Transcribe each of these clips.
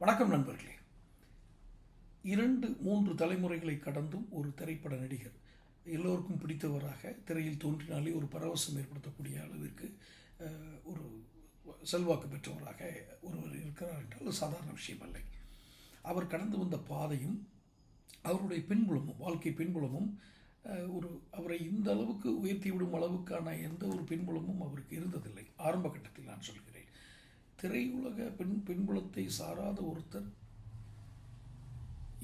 வணக்கம் நண்பர்களே. இரண்டு மூன்று தலைமுறைகளை கடந்தும் ஒரு திரைப்பட நடிகர் எல்லோருக்கும் பிடித்தவராக திரையில் தோன்றினாலே ஒரு பரவசம் ஏற்படுத்தக்கூடிய அளவிற்கு ஒரு செல்வாக்கு பெற்றவராக ஒருவர் இருக்கிறார் என்றால் அது சாதாரண விஷயம் இல்லை அவர் கடந்து வந்த பாதையும் அவருடைய பின்புலமும் வாழ்க்கை பின்புலமும் ஒரு அவரை இந்த அளவுக்கு உயர்த்தி விடும் அளவுக்கான எந்த ஒரு பின்புலமும் அவருக்கு இருந்ததில்லை. ஆரம்ப கட்டத்தில் நான் சொல்கிறேன். திரையுலக பின் பின்புலத்தை சாராத ஒருத்தர்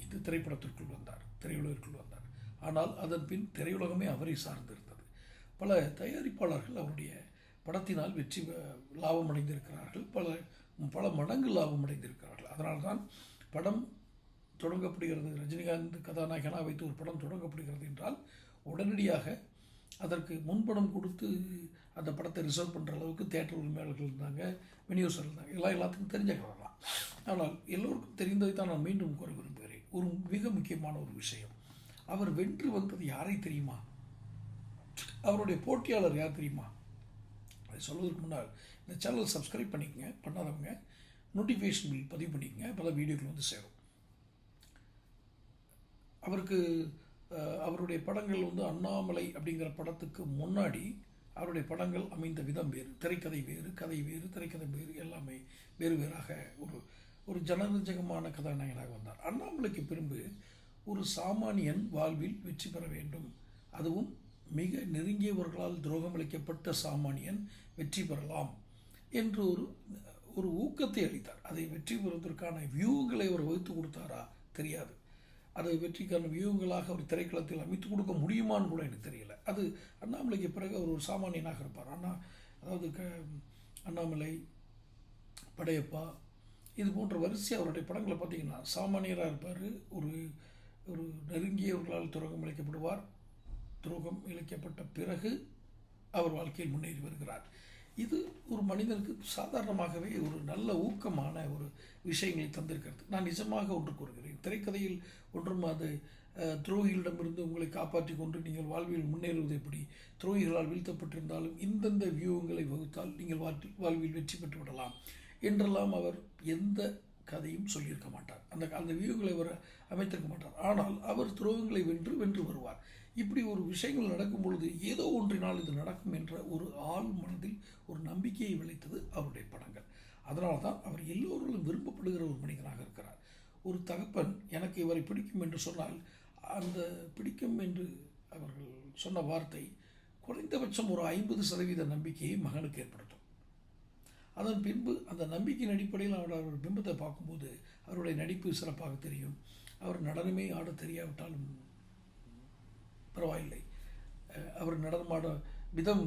இந்த திரைப்படத்திற்குள் வந்தார் திரையுலகிற்குள் வந்தார். ஆனால் அதன் பின் திரையுலகமே அவரை சார்ந்திருந்தது. பல தயாரிப்பாளர்கள் அவருடைய படத்தினால் வெற்றி லாபம் அடைந்திருக்கிறார்கள் பல பல மடங்கு லாபம் அடைந்திருக்கிறார்கள் அதனால்தான் படம் தொடங்கப்படுகிறது. ரஜினிகாந்த் கதாநாயகனாக வைத்து ஒரு படம் தொடங்கப்படுகிறது என்றால் உடனடியாக அதற்கு முன்படம் கொடுத்து அந்த படத்தை ரிசர்வ் பண்ணுற அளவுக்கு தேட்டர் உரிமையாளர்கள் இருந்தாங்க விநியோகஸ்தர் இருந்தாங்க. எல்லாம் எல்லாத்துக்கும் தெரிஞ்ச கதை தான். ஆனால் எல்லோருக்கும் தெரிந்ததை தான் நான் மீண்டும் கூற விரும்புகிறேன். ஒரு மிக முக்கியமான ஒரு விஷயம். அவர் வென்று வந்தது யாரை தெரியுமா? அவருடைய போட்டியாளர் யார் தெரியுமா? அதை சொல்வதற்கு முன்னால் இந்த சேனல் சப்ஸ்கிரைப் பண்ணிக்கங்க பண்ணாதவங்க நோட்டிஃபிகேஷன் பில் பதிவு பண்ணிக்கங்க பல வீடியோக்கள் வந்து சேரும். அவருக்கு அவருடைய படங்கள் வந்து அண்ணாமலை அப்படிங்கிற படத்துக்கு முன்னாடி அவருடைய படங்கள் அமைந்த விதம் வேறு. திரைக்கதை வேறு கதை வேறு திரைக்கதை வேறு எல்லாமே வேறு வேறாக ஒரு ஒரு ஜனரஞ்சகமான கதாநாயகனாக வந்தார். அண்ணாமலைக்கு பின்பு ஒரு சாமானியன் வாழ்வில் வெற்றி பெற வேண்டும். அதுவும் மிக நெருங்கியவர்களால் துரோகமளிக்கப்பட்ட சாமானியன் வெற்றி பெறலாம் என்று ஒரு ஒரு ஊக்கத்தை அளித்தார். அதை வெற்றி பெறுவதற்கான வியூகளை அவர் வகுத்து கொடுத்தாரா தெரியாது. அது வெற்றிக்கான வியூகங்களாக அவர் திரைக்களத்தில் அமைத்து கொடுக்க முடியுமான்னு கூட எனக்கு தெரியல. அது அண்ணாமலைக்கு பிறகு அவர் ஒரு சாமானியனாக இருப்பார். அண்ணா அதாவது க அண்ணாமலை படையப்பா இது போன்ற வரிசை அவருடைய படங்களை பார்த்தீங்கன்னா சாமானியராக இருப்பார். ஒரு ஒரு நெருங்கியவர்களால் துரோகம் இழைக்கப்படுவார் துரோகம் இழைக்கப்பட்ட பிறகு அவர் வாழ்க்கையில் முன்னேறி வருகிறார். இது ஒரு மனிதனுக்கு சாதாரணமாகவே ஒரு நல்ல ஊக்கமான ஒரு விஷயங்களை தந்திருக்கிறது. நான் நிஜமாக ஒன்று கூறுகிறேன். திரைக்கதையில் ஒன்றும் அது துரோகிகளிடமிருந்து உங்களை காப்பாற்றி கொண்டு நீங்கள் வாழ்வில் முன்னேறுவது எப்படி? துரோகிகளால் வீழ்த்தப்பட்டிருந்தாலும் இந்தந்த வியூகங்களை வகுத்தால் நீங்கள் வாழ்வில் வாழ்வில் வெற்றி பெற்று விடலாம் என்றெல்லாம் அவர் எந்த கதையும் சொல்லியிருக்க மாட்டார். அந்த அந்த வியூகளை அவர் அமைத்திருக்க மாட்டார். ஆனால் அவர் துரோகங்களை வென்று வென்று வருவார். இப்படி ஒரு விஷயங்கள் நடக்கும் பொழுது ஏதோ ஒன்றினால் இது நடக்கும் என்ற ஒரு ஆள் மனதில் ஒரு நம்பிக்கையை விளைத்தது அவருடைய படங்கள். அதனால தான் அவர் எல்லோரும் விரும்பப்படுகிற ஒரு மனிதனாக இருக்கிறார். ஒரு தகப்பன் எனக்கு இவரை பிடிக்கும் என்று சொன்னால் அந்த பிடிக்கும் என்று அவர்கள் சொன்ன வார்த்தை குறைந்தபட்சம் ஒரு ஐம்பது சதவீத நம்பிக்கையை மகனுக்கு ஏற்படுத்தும். அதன் பின்பு அந்த நம்பிக்கையின் அடிப்படையில் அவர் அவர் பிம்பத்தை பார்க்கும்போது அவருடைய நடிப்பு சிறப்பாக தெரியும். அவர் நடனமே ஆட தெரியாவிட்டாலும் பரவாயில்லை. அவர் நடனமாட விதம்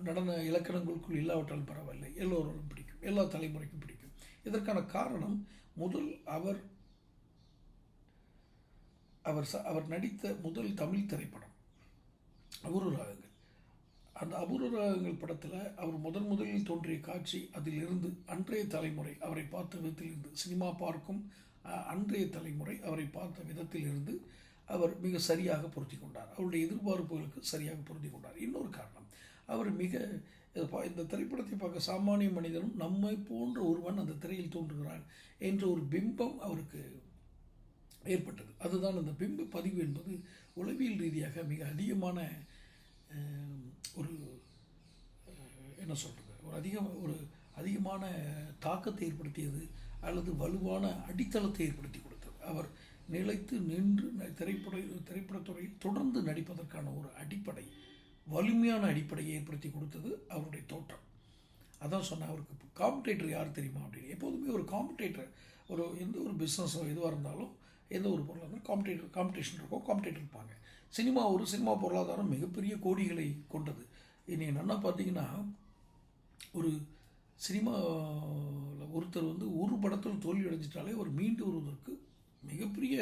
நடன இலக்கணங்களுக்குள் இல்லாவிட்டாலும் பரவாயில்லை. எல்லோரும் பிடிக்கும். எல்லா தலைமுறைக்கும் பிடிக்கும். இதற்கான காரணம் முதல் அவர் அவர் அவர் நடித்த முதல் தமிழ் திரைப்படம் அபூர்வ ராகங்கள். அந்த அபூர்வ ராகங்கள் படத்தில் அவர் முதன் முதலில் தோன்றிய காட்சி அதிலிருந்து அன்றைய தலைமுறை அவரை பார்த்த விதத்தில் இருந்து சினிமா பார்க்கும் அஹ், அன்றைய தலைமுறை அவரை பார்த்த விதத்தில் இருந்து அவர் மிக சரியாக பொருத்தி கொண்டார். அவருடைய எதிர்பார்ப்புகளுக்கு சரியாக பொருத்தி கொண்டார். இன்னொரு காரணம் அவர் மிக இந்த திரைப்படத்தை பார்க்க சாமானிய மனிதனும் நம்மை போன்ற ஒருவன் அந்த திரையில் தோன்றுகிறான் என்ற ஒரு பிம்பம் அவருக்கு ஏற்பட்டது. அதுதான் அந்த பிம்ப பதிவு என்பது உளவியல் ரீதியாக மிக அதிகமான ஒரு என்ன சொல்கிறது ஒரு அதிக ஒரு அதிகமான தாக்கத்தை ஏற்படுத்தியது அல்லது வலுவான அடித்தளத்தை ஏற்படுத்தி கொடுத்தது. அவர் நிலைத்து நின்று திரைப்பட திரைப்படத்துறையில் தொடர்ந்து நடிப்பதற்கான ஒரு அடிப்படை வலிமையான அடிப்படையை ஏற்படுத்தி கொடுத்தது அவருடைய தோற்றம். அதான் சொன்னேன் அவருக்கு காம்படேட்டர் யார் தெரியுமா அப்படின்னு. எப்போதுமே ஒரு காம்படேட்டர் ஒரு எந்த ஒரு பிஸ்னஸோ எதுவாக இருந்தாலும் எந்த ஒரு பொருளாக இருந்தாலும் காம்படேட்டர் காம்படிஷன் இருக்கும் காம்படேட்டர் இருப்பாங்க. சினிமா ஒரு சினிமா பொருளாதாரம் மிகப்பெரிய கோடிகளை கொண்டது. இன்றைக்கி நல்லா பார்த்தீங்கன்னா ஒரு சினிமாவில் ஒருத்தர் வந்து ஒரு படத்தில் தோல்வி அடைஞ்சிட்டாலே அவர் மீண்டு வருவதற்கு மிகப்பெரிய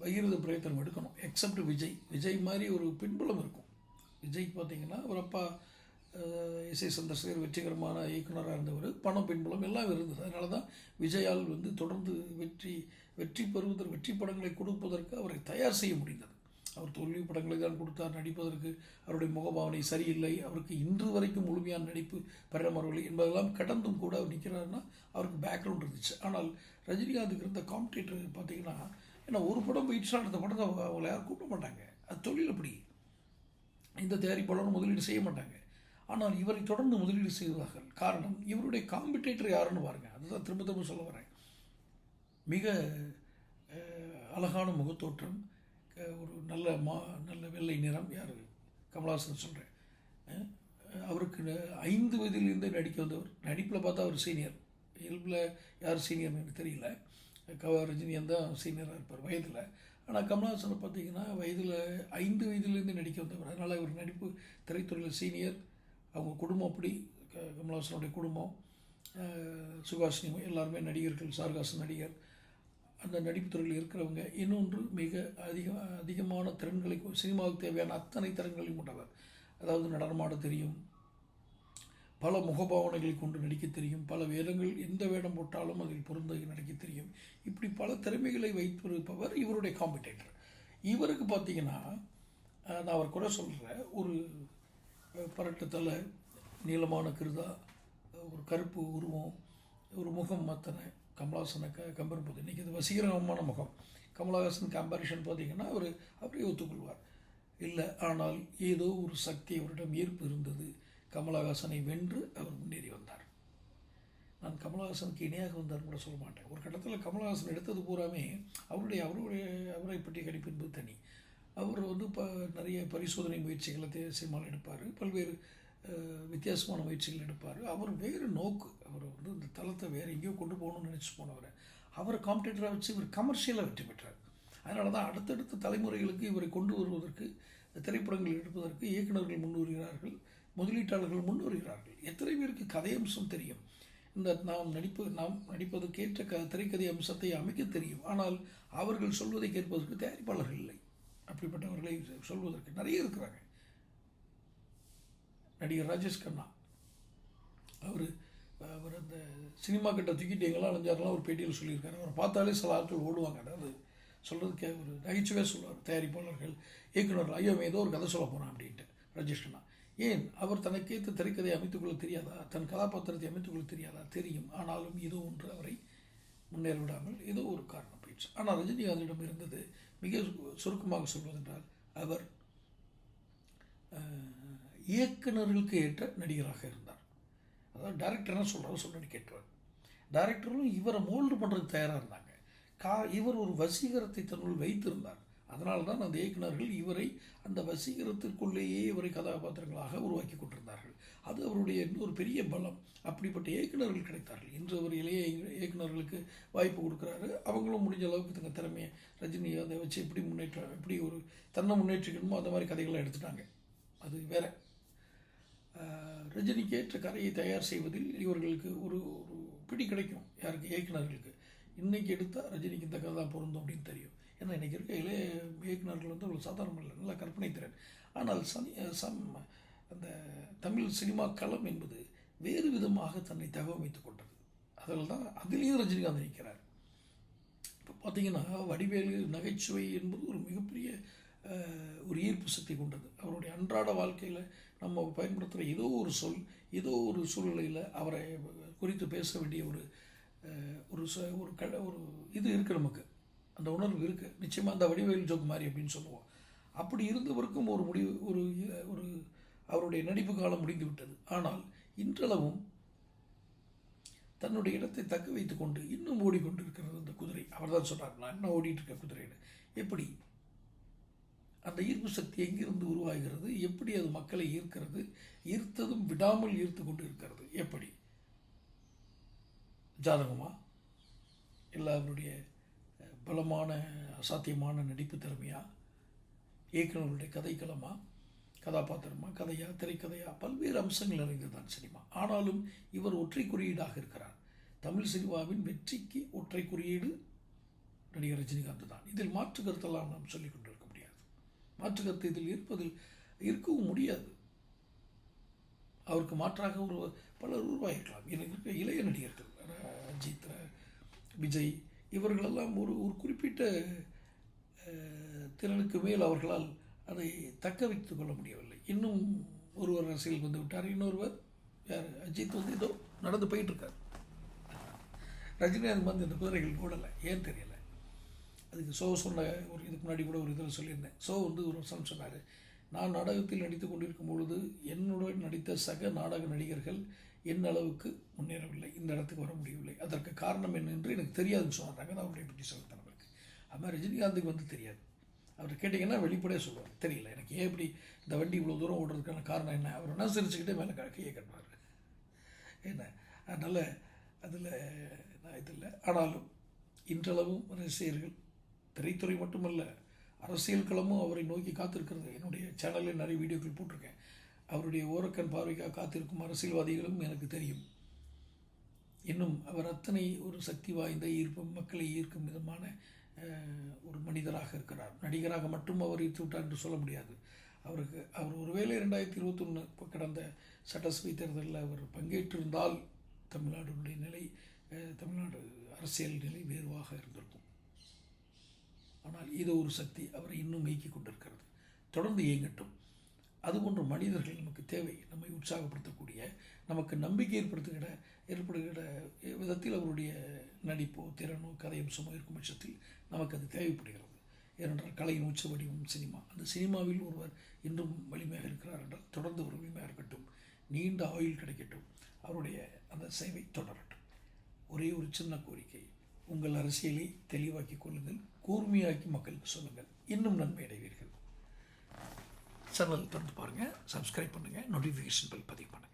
பகிரத பிரயத்தனம் எடுக்கணும். எக்ஸப்ட் விஜய். விஜய் மாதிரி ஒரு பின்புலம் இருக்கும். விஜய் பார்த்தீங்கன்னா அவர் அப்பா இசை சந்தர்சகர் வெற்றிகரமான இயக்குனராக இருந்தவர். பணம் பின்புலம் எல்லாம் இருந்தது. அதனால தான் விஜயால் வந்து தொடர்ந்து வெற்றி வெற்றி பெறுவதற்கு வெற்றி படங்களை கொடுப்பதற்கு அவரை தயார் செய்ய முடிந்தது. அவர் தோல்வி படங்களை தான் கொடுத்தார் நடிப்பதற்கு. அவருடைய முகபாவனை சரியில்லை. அவருக்கு இன்று வரைக்கும் முழுமையான நடிப்பு பெறமரவில்லை என்பதெல்லாம் கடந்தும் கூட அவர் நிற்கிறாருன்னா அவருக்கு பேக்ரவுண்ட் இருந்துச்சு. ஆனால் ரஜினிகாந்துக்கு இருந்த காம்படேட்டர் பார்த்தீங்கன்னா ஏன்னா ஒரு படம் போயிடுச்சுன்னா அடுத்த படத்தை அவங்க யாரும் கூப்பிட மாட்டாங்க. அது தொழில் அப்படி. இந்த தயாரிப்பாளரும் முதலீடு செய்ய மாட்டாங்க. ஆனால் இவரை தொடர்ந்து முதலீடு செய்வார்கள். காரணம் இவருடைய காம்படேட்டர் யாருன்னு பாருங்கள் அதுதான் திரும்ப திரும்ப சொல்ல வரேன். மிக அழகான முகத்தோற்றம். ஒரு நல்ல மா நல்ல வெள்ளை நிறம் யார்? கமலஹாசன் சொல்கிறேன் அவருக்கு ஐந்து வயதிலிருந்தே நடிக்க வந்தவர். நடிப்பில் பார்த்தா அவர் சீனியர் இயல்பில் யார் சீனியர்னு எனக்கு தெரியல. கவ ரஜினியன் தான் சீனியராக இருப்பார் வயதில். ஆனால் கமலஹாசனை பார்த்தீங்கன்னா வயதில் ஐந்து வயதிலிருந்து நடிக்க வந்தவர். அதனால் இவர் நடிப்பு திரைத்துறையில் சீனியர் அவங்க குடும்பம் அப்படி. க- கமலஹாசனுடைய குடும்பம். அஹ், சுகாசினி எல்லாருமே நடிகர்கள் சார்காசன் நடிகர். அந்த நடிப்பு துறையில் இருக்கிறவங்க இன்னொன்று மிக அதிக அதிகமான திறன்களை சினிமாவுக்கு தேவையான அத்தனை திறன்களையும் கொண்டவர். அதாவது நடனமாட தெரியும் பல முகபாவனைகளை கொண்டு நடிக்க தெரியும் பல வேடங்கள் எந்த வேடம் போட்டாலும் அதில் பொருந்த நடிக்க தெரியும். இப்படி பல திறமைகளை வைத்திருப்பவர் இவருடைய காம்படேட்டர். இவருக்கு பார்த்தீங்கன்னா நான் அவர் கூட சொல்கிறேன் ஒரு பரட்டு தலை நீளமான கிருதா ஒரு கருப்பு உருவம் ஒரு முகம் மத்தனை கமலஹாசனை க கம்பேர் போது இன்றைக்கி இது வசீகரமான முகம். கமலஹாசன் கம்பேரிஷன் பார்த்தீங்கன்னா அவர் அப்படியே ஒத்துக்கொள்வார். இல்லை ஆனால் ஏதோ ஒரு சக்தி அவரிடம் ஈர்ப்பு இருந்தது. கமலஹாசனை வென்று அவர் முன்னேறி வந்தார். நான் கமலஹாசனுக்கு இணையாக வந்தார்னு கூட சொல்ல மாட்டேன். ஒரு கட்டத்தில் கமலஹாசன் எடுத்தது பூராமே அவருடைய அவருடைய அவரை பற்றிய கணிப்பு என்பது தனி. அவர் வந்து இப்போ நிறைய பரிசோதனை முயற்சிகளை தேசியமாக எடுப்பார். பல்வேறு வித்தியாசமான முயற்சிகள் எடுப்பார். அவர் வேறு நோக்கு. அவர் வந்து இந்த தளத்தை வேறு எங்கேயோ கொண்டு போகணும்னு நினச்சி போனவர். அவரை காம்படிட்டராக வச்சு இவர் கமர்ஷியலாக வெற்றி பெற்றார். அதனால தான் அடுத்தடுத்த தலைமுறைகளுக்கு இவரை கொண்டு வருவதற்கு திரைப்படங்கள் எடுப்பதற்கு இயக்குநர்கள் முன்வருகிறார்கள் முதலீட்டாளர்கள் முன்வருகிறார்கள் எத்தனை பேருக்கு கதை அம்சம் தெரியும்? இந்த நாம் நடிப்பு நாம் நடிப்பதற்கேற்ற க திரைக்கதை அம்சத்தை அமைக்க தெரியும். ஆனால் அவர்கள் சொல்வதை கேட்பதற்கு தயாரிப்பாளர்கள் இல்லை. அப்படிப்பட்டவர்களை சொல்வதற்கு நிறைய இருக்கிறாங்க நடிகர் ராஜேஷ் கண்ணா. அவர் அவர் அந்த சினிமா கிட்ட தூக்கிட்டு எங்கெல்லாம் அலைஞ்சாரெல்லாம் ஒரு பேட்டியில் சொல்லியிருக்காரு. அவரை பார்த்தாலே சில ஆட்கள் ஓடுவாங்க. அதாவது சொல்கிறதுக்கே ஒரு நகைச்சுவையாக சொல்லுவார். தயாரிப்பாளர்கள் இயக்குனர் ஐயோ ஏதோ ஒரு கதை சொல்ல போகிறான் அப்படின்ட்டு ராஜேஷ் கண்ணா. ஏன்? அவர் தனக்கேற்ற திரைக்கதையை அமைத்துக்கொள்ள தெரியாதா? தன் கதாபாத்திரத்தை அமைத்துக்கொள்ள தெரியாதா? தெரியும். ஆனாலும் இது ஒன்று அவரை முன்னேற விடாமல் ஏதோ ஒரு காரணம் போயிடுச்சு. ஆனால் ரஜினிகாந்திடம் இருந்தது மிக சு- சுருக்கமாக சொல்வதென்றால் அவர் இயக்குநர்களுக்கு இயக்குனர்களுக்கு ஏற்ற நடிகராக இருந்தார். அதாவது டைரக்டர் என்ன சொல்கிறாரோ சொல்லி கேட்டுவார் டைரக்டரும் இவரை மோல்டு பண்ணுறதுக்கு தயாராக இருந்தாங்க. கா இவர் ஒரு வசீகரத்தை தன்னுள் வைத்திருந்தார். அதனால தான் அந்த இயக்குநர்கள் இவரை அந்த வசீகரத்திற்குள்ளேயே இவரை கதாபாத்திரங்களாக உருவாக்கி கொண்டிருந்தார்கள். அது அவருடைய இன்னொரு பெரிய பலம். அப்படிப்பட்ட இயக்குனர்கள் கிடைத்தார்கள். இன்று அவர் இளைய இயக்குநர்களுக்கு இயக்குனர்களுக்கு வாய்ப்பு கொடுக்குறாரு. அவங்களும் முடிஞ்ச அளவுக்கு தங்கள் திறமையை ரஜினி அதை வச்சு எப்படி முன்னேற்றம் எப்படி ஒரு தன்னை முன்னேற்றிக்கணுமோ அந்த மாதிரி கதைகளை எடுத்துட்டாங்க. அது வேறு. ரஜினிக்கு ஏற்ற கதையை தயார் செய்வதில் இவர்களுக்கு ஒரு ஒரு பிடி கிடைக்கும். யாருக்கு? இயக்குனர்களுக்கு இன்றைக்கி எடுத்தால் ரஜினிக்கு இந்த கதை தான் பொருந்தும் அப்படின்னு தெரியும். ஏன்னா இன்றைக்கி இருக்க இளைய இயக்குநர்கள் வந்து அவ்வளோ சாதாரணம் இல்லை. நல்லா கற்பனை திறன். ஆனால் சனி சம் அந்த தமிழ் சினிமா களம் என்பது வேறு விதமாக தன்னை தகவமைத்துக் கொண்டது. அதில் தான் அதிலேயும் ரஜினிகாந்த் நிற்கிறார். இப்போ பார்த்தீங்கன்னா வடிவேலு நகைச்சுவை என்பது ஒரு மிகப்பெரிய ஒரு ஈர்ப்பு சக்தி கொண்டது. அவருடைய அன்றாட வாழ்க்கையில் நம்ம பயன்படுத்துகிற ஏதோ ஒரு சொல் ஏதோ ஒரு சூழ்நிலையில் அவரை குறித்து பேச வேண்டிய ஒரு ஒரு ச- ஒரு க ஒரு இது இருக்குது நமக்கு. அந்த உணர்வு இருக்குது நிச்சயமாக அந்த வடிவேல் ஜோக் மாதிரி அப்படின்னு சொல்லுவோம். அப்படி இருந்தவருக்கும் ஒரு முடிவு ஒரு ஒரு அவருடைய நடிப்பு காலம் முடிந்து விட்டது. ஆனால் இன்றளவும் தன்னுடைய இடத்தை தக்க வைத்துக்கொண்டு இன்னும் ஓடிக்கொண்டிருக்கிறது அந்த குதிரை. அவர் தான் சொன்னார் நான் என்ன ஓடிட்டு இருக்க குதிரைன்னு. எப்படி? அந்த ஈர்ப்பு சக்தி எங்கிருந்து உருவாகிறது? எப்படி அது மக்களை ஈர்க்கிறது? ஈர்த்ததும் விடாமல் ஈர்த்து கொண்டு இருக்கிறது எப்படி? ஜாதகமா? இல்லை அவருடைய பலமான அசாத்தியமான நடிப்பு திறமையா? இயக்குநர்களுடைய கதைக்களமா? கதாபாத்திரமா? கதையா? திரைக்கதையா? பல்வேறு அம்சங்கள் நிறைந்ததுதான் சினிமா. ஆனாலும் இவர் ஒற்றை குறியீடாக இருக்கிறார். தமிழ் சினிமாவின் வெற்றிக்கு ஒற்றை குறியீடு நடிகர் ரஜினிகாந்த் தான். இதில் மாற்று கருத்தெல்லாம் நாம் சொல்லிக் கொண்டிருக்கிறோம். மாற்று கருத்து இதில் இருப்பதில் இருக்கவும் முடியாது. அவருக்கு மாற்றாக ஒரு பலர் உருவாகிக்கலாம் எனக்கு இருக்க இளைய நடிகர்கள் அஜித் விஜய் இவர்களெல்லாம் ஒரு ஒரு குறிப்பிட்ட திறனுக்கு மேல் அவர்களால் அதை தக்க வைத்துக் கொள்ள முடியவில்லை. இன்னும் ஒருவர் அரசியலுக்கு வந்து விட்டார். இன்னொருவர் யார்? அஜித் வந்து ஏதோ நடந்து போயிட்டு இருக்கார். ரஜினிகாந்த் வந்து இந்த குதிரைகள் ஓடலை ஏன் தெரியல. அதுக்கு சோ சொன்ன ஒரு இதுக்கு முன்னாடி கூட ஒரு இதில் சொல்லியிருந்தேன். சோ வந்து ஒரு வருஷம் சொன்னார் நான் நாடகத்தில் நடித்து கொண்டிருக்கும் பொழுது என்னுடன் நடித்த சக நாடக நடிகர்கள் என் அளவுக்கு முன்னேறவில்லை இந்த இடத்துக்கு வர முடியவில்லை. அதற்கு காரணம் என்ன என்று எனக்கு தெரியாதுன்னு சொன்னாங்க. நான் அவரை பற்றி சொல்லித்தேன் நம்மளுக்கு அது மாதிரி ரஜினிகாந்துக்கு வந்து தெரியாது. அவர் கேட்டிங்கன்னா வெளிப்படையாக சொல்லுவார். தெரியல. எனக்கு ஏன் இப்படி இந்த வண்டி இவ்வளோ தூரம் ஓடுறதுக்கான காரணம் என்ன? அவர் என்ன சிரிச்சுக்கிட்டே மேலே கையை கட்டுவார் என்ன? அதனால் அதில் நான் இதில்லை ஆனாலும் இன்றளவும் ரசிகர்கள் திரைத்துறை மட்டுமல்ல அரசியல் களமும் அவரை நோக்கி காத்திருக்கிறது. என்னுடைய சேனலில் நிறைய வீடியோக்கள் போட்டிருக்கேன். அவருடைய ஓரக்கண் பார்வைக்காக காத்திருக்கும் அரசியல்வாதிகளும் எனக்கு தெரியும். இன்னும் அவர் அத்தனை ஒரு சக்தி வாய்ந்த ஈர்ப்பும் மக்களை ஈர்க்கும் விதமான ஒரு மனிதராக இருக்கிறார். நடிகராக மட்டும் அவர் ஈர்த்து விட்டார் என்று சொல்ல முடியாது. அவருக்கு அவர் ஒருவேளை ரெண்டாயிரத்தி இருபத்தொன்று கடந்த சட்டசபை தேர்தலில் அவர் பங்கேற்றிருந்தால் தமிழ்நாடுடைய நிலை தமிழ்நாடு அரசியல் நிலை வேறுவாக இருந்திருக்கும். ஆனால் ஏதோ ஒரு சக்தி அவரை இன்னும் இயக்கிக் கொண்டிருக்கிறது. தொடர்ந்து இயங்கட்டும். அதுபோன்ற மனிதர்கள் நமக்கு தேவை. நம்மை உற்சாகப்படுத்தக்கூடிய நமக்கு நம்பிக்கை ஏற்படுத்துகிற ஏற்படுகிற விதத்தில் அவருடைய நடிப்போ திறனோ கதையம்சமோ இருக்கும் பட்சத்தில் நமக்கு அது தேவைப்படுகிறது. ஏனென்றால் கலையின் உச்ச வடிவம் சினிமா. அந்த சினிமாவில் ஒருவர் இன்றும் வலிமையாக இருக்கிறார் என்றால் தொடர்ந்து ஒரு வலிமையாக இருக்கட்டும். நீண்ட ஆயுள் கிடைக்கட்டும். அவருடைய அந்த சேவை தொடரட்டும். ஒரே ஒரு சின்ன கோரிக்கை உங்கள் அரசியலை தெளிவாக்கிக் கொள்ளுங்கள். கூர்மையாக்கி மக்களுக்கு சொல்லுங்கள். இன்னும் நன்மை அடைவீர்கள். சேனல் திறந்து பாருங்கள் சப்ஸ்கிரைப் பண்ணுங்கள் நோட்டிஃபிகேஷன் பில் பதிவு பண்ணுங்கள்